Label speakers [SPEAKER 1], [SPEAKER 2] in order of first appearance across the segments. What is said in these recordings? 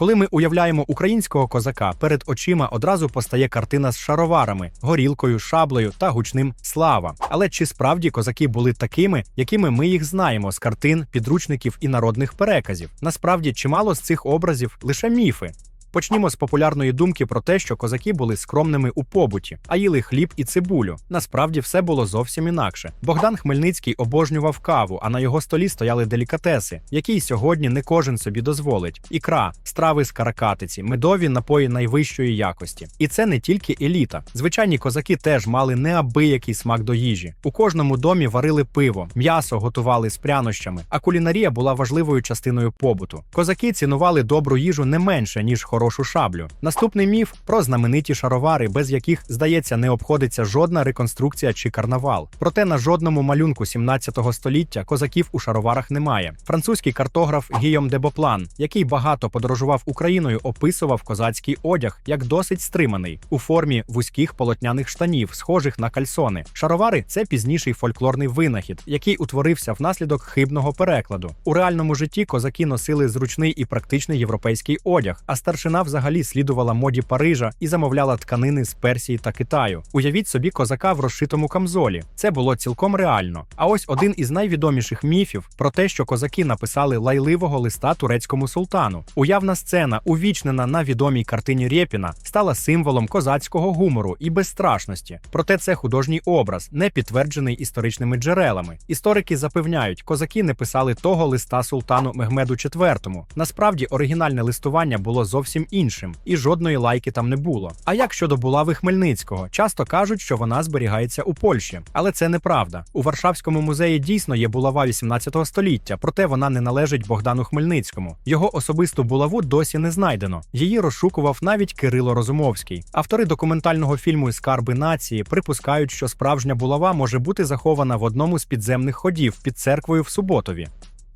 [SPEAKER 1] Коли ми уявляємо українського козака, перед очима одразу постає картина з шароварами, горілкою, шаблею та гучним слава. Але чи справді козаки були такими, якими ми їх знаємо з картин, підручників і народних переказів? Насправді, чимало з цих образів лише міфи. Почнімо з популярної думки про те, що козаки були скромними у побуті, а їли хліб і цибулю. Насправді все було зовсім інакше. Богдан Хмельницький обожнював каву, а на його столі стояли делікатеси, які й сьогодні не кожен собі дозволить: ікра, страви з каракатиці, медові напої найвищої якості. І це не тільки еліта. Звичайні козаки теж мали неабиякий смак до їжі. У кожному домі варили пиво, м'ясо готували з прянощами, а кулінарія була важливою частиною побуту. Козаки цінували добру їжу не менше ніж хорошу шаблю. Наступний міф про знамениті шаровари, без яких, здається, не обходиться жодна реконструкція чи карнавал. Проте на жодному малюнку 17 століття козаків у шароварах немає. Французький картограф Гійом де Боплан, який багато подорожував Україною, описував козацький одяг як досить стриманий у формі вузьких полотняних штанів, схожих на кальсони. Шаровари це пізніший фольклорний винахід, який утворився внаслідок хибного перекладу. У реальному житті козаки носили зручний і практичний європейський одяг, а старшина взагалі слідувала моді Парижа і замовляла тканини з Персії та Китаю. Уявіть собі козака в розшитому камзолі. Це було цілком реально. А ось один із найвідоміших міфів про те, що козаки написали лайливого листа турецькому султану. Уявна сцена, увічнена на відомій картині Рєпіна, стала символом козацького гумору і безстрашності. Проте це художній образ, не підтверджений історичними джерелами. Історики запевняють, козаки не писали того листа султану Мехмеду IV. Насправді оригінальне листування було зовсім іншим, і жодної лайки там не було. А як щодо булави Хмельницького, часто кажуть, що вона зберігається у Польщі, але це неправда. У Варшавському музеї дійсно є булава 18 століття, проте вона не належить Богдану Хмельницькому. Його особисту булаву досі не знайдено. Її розшукував навіть Кирило Розумовський. Автори документального фільму Скарби нації припускають, що справжня булава може бути захована в одному з підземних ходів під церквою в Суботові.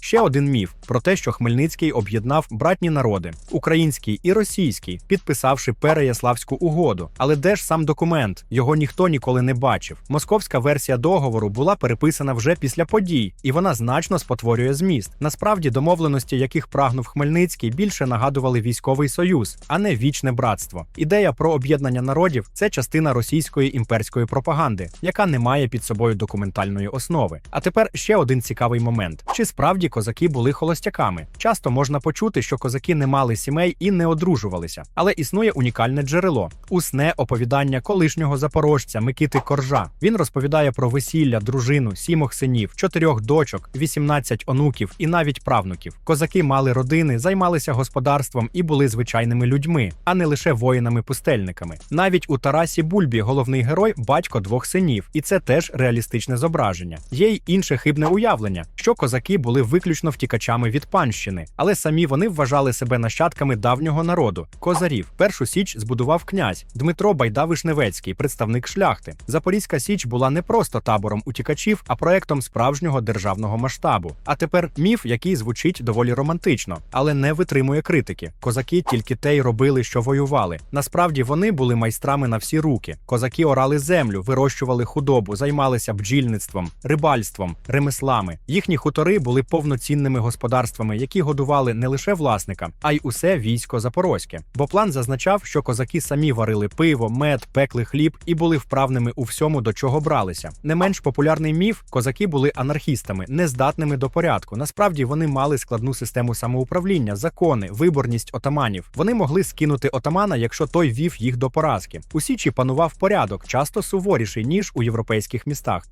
[SPEAKER 1] Ще один міф про те, що Хмельницький об'єднав братні народи український і російський, підписавши Переяславську угоду. Але де ж сам документ? Його ніхто ніколи не бачив. Московська версія договору була переписана вже після подій, і вона значно спотворює зміст. Насправді, домовленості, яких прагнув Хмельницький, більше нагадували військовий союз, а не вічне братство. Ідея про об'єднання народів це частина російської імперської пропаганди, яка не має під собою документальної основи. А тепер ще один цікавий момент: чи справді козаки були холостяками? Часто можна почути, що козаки не мали сімей і не одружувалися, але існує унікальне джерело усне оповідання колишнього запорожця Микити Коржа. Він розповідає про весілля, дружину, сімох синів, чотирьох дочок, 18 онуків і навіть правнуків. Козаки мали родини, займалися господарством і були звичайними людьми, а не лише воїнами-пустельниками. Навіть у Тарасі Бульбі головний герой батько двох синів, і це теж реалістичне зображення. Є й інше хибне уявлення, що козаки були виключно втікачами від панщини, але самі вони вважали себе нащадками давнього народу козарів. Першу січ збудував князь Дмитро Байда-Вишневецький, представник шляхти. Запорізька січ була не просто табором утікачів, а проектом справжнього державного масштабу. А тепер міф, який звучить доволі романтично, але не витримує критики. Козаки тільки те й робили, що воювали. Насправді вони були майстрами на всі руки. Козаки орали землю, вирощували худобу, займалися бджільництвом, рибальством, ремеслами. Їхні хутори були повноцінними господарствами, які годували не лише власника, а й усе військо запорозьке. Бо план зазначав, що козаки самі варили пиво, мед, пекли хліб і були вправними у всьому, до чого бралися. Не менш популярний міф козаки були анархістами, нездатними до порядку. Насправді вони мали складну систему самоуправління, закони, виборність отаманів. Вони могли скинути отамана, якщо той вів їх до поразки. У січі панував порядок, часто суворіший ніж у європейських містах.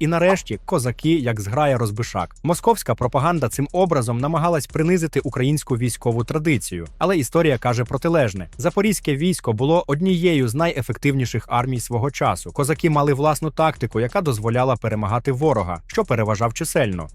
[SPEAKER 1] І нарешті козаки, як зграя розбишак. Московська пропаганда цим образом намагалась принизити українську військову традицію. Але історія каже протилежне: запорізьке військо було однією з найефективніших армій свого часу. Козаки мали власну тактику, яка дозволяла перемагати ворога, що переважав чисельно.